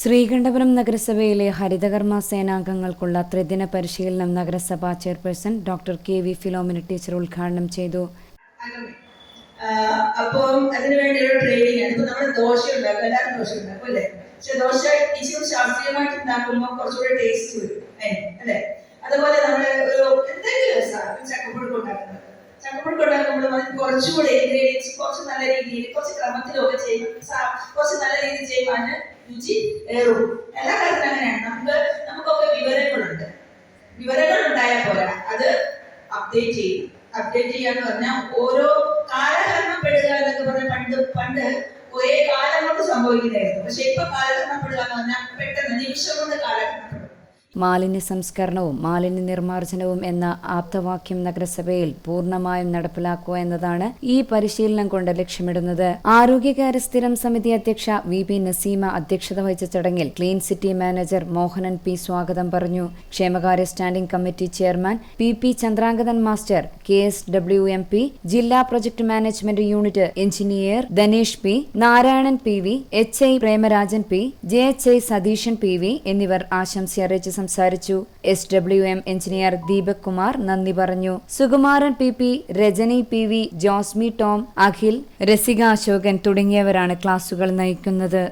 ശ്രീകണ്ഠപുരം നഗരസഭയിലെ ഹരിതകർമ്മ സേനാംഗങ്ങൾക്കുള്ള ത്രിദിന പരിശീലനം നഗരസഭാ chairperson doctor K V Philomina teacher ഉദ്ഘാടനം ചെയ്തു. അപ്പം അതിനുവേണ്ടിയുള്ള ട്രെയിനിങ് ആണ്. ഇപ്പൊ നമ്മൾ ദോശ ഉണ്ടാക്കും എല്ലാവരും ദോശ ഉണ്ടാക്കും അല്ലേ? പക്ഷെ ദോശ ഇച്ചിരി ശാസ്ത്രീയമായിട്ട് ഉണ്ടാക്കുമ്പോൾ കുറച്ചുകൂടെ ടേസ്റ്റ് വരും. അല്ലേ? അതുപോലെ നമ്മൾ ഒരു എന്തെങ്കിലും ചക്കപ്പുഴുക്ക് ഉണ്ടാക്കുന്നത്. ചക്കപ്പുഴുക്ക് ഉണ്ടാക്കുമ്പോൾ അതിന് കുറച്ചുകൂടി ഇൻഗ്രീഡിയൻസ് കുറച്ച് നല്ല രീതിയിൽ കുറച്ച് ക്രമത്തിലൊക്കെ ചെയ്യും. കുറച്ച് നല്ല രീതിയിൽ ചെയ്യുമ്പോൾ രുചി ഏറും. എല്ലാ കാര്യത്തിലും അങ്ങനെയാണ്. നമുക്ക് നമുക്കൊക്കെ വിവരങ്ങളുണ്ട്. വിവരങ്ങൾ ഉണ്ടായാൽ പോരാ. അത് അപ്ഡേറ്റ് ചെയ്യും അപ്ഡേറ്റ് ചെയ്യാന്ന് പറഞ്ഞാൽ ഓരോ കാലഹരണപ്പെടുക എന്നൊക്കെ പറഞ്ഞ പണ്ട് പണ്ട് ഒരേ കാലം കൊണ്ട് സംഭവിക്കുന്നതായിരുന്നു. പക്ഷെ ഇപ്പൊ കാലഹരണപ്പെടുക എന്ന് പറഞ്ഞാൽ പെട്ടെന്ന് നിമിഷം കൊണ്ട് കാലഹരണപ്പെടും മാലിന്യ സംസ്കരണവും മാലിന്യ നിർമ്മാർജനവും എന്ന ആപ്തവാക്യം നഗരസഭയിൽ പൂർണമായും നടപ്പിലാക്കുക എന്നതാണ് ഈ പരിശീലനം കൊണ്ട് ലക്ഷ്യമിടുന്നത്. ആരോഗ്യകാര്യ സ്ഥിരം സമിതി അധ്യക്ഷ വി പി നസീമ അധ്യക്ഷത വഹിച്ച ചടങ്ങിൽ clean city manager Mohanan P സ്വാഗതം പറഞ്ഞു. ക്ഷേമകാര്യ standing committee chairman P P Chandrangathan master K S W M P ജില്ലാ project management unit engineer Dhanesh P Narayanan P V H I Premarajan P J H I Satheesan P V എന്നിവർ ആശംസ അറിയിച്ച് സംസാരിച്ചു. S W M engineer Deepak Kumar നന്ദി പറഞ്ഞു. Sukumaran P P Rajani P V Josmi Tom Akhil Rasika Asokan തുടങ്ങിയവരാണ് ക്ലാസുകൾ നയിക്കുന്നത്.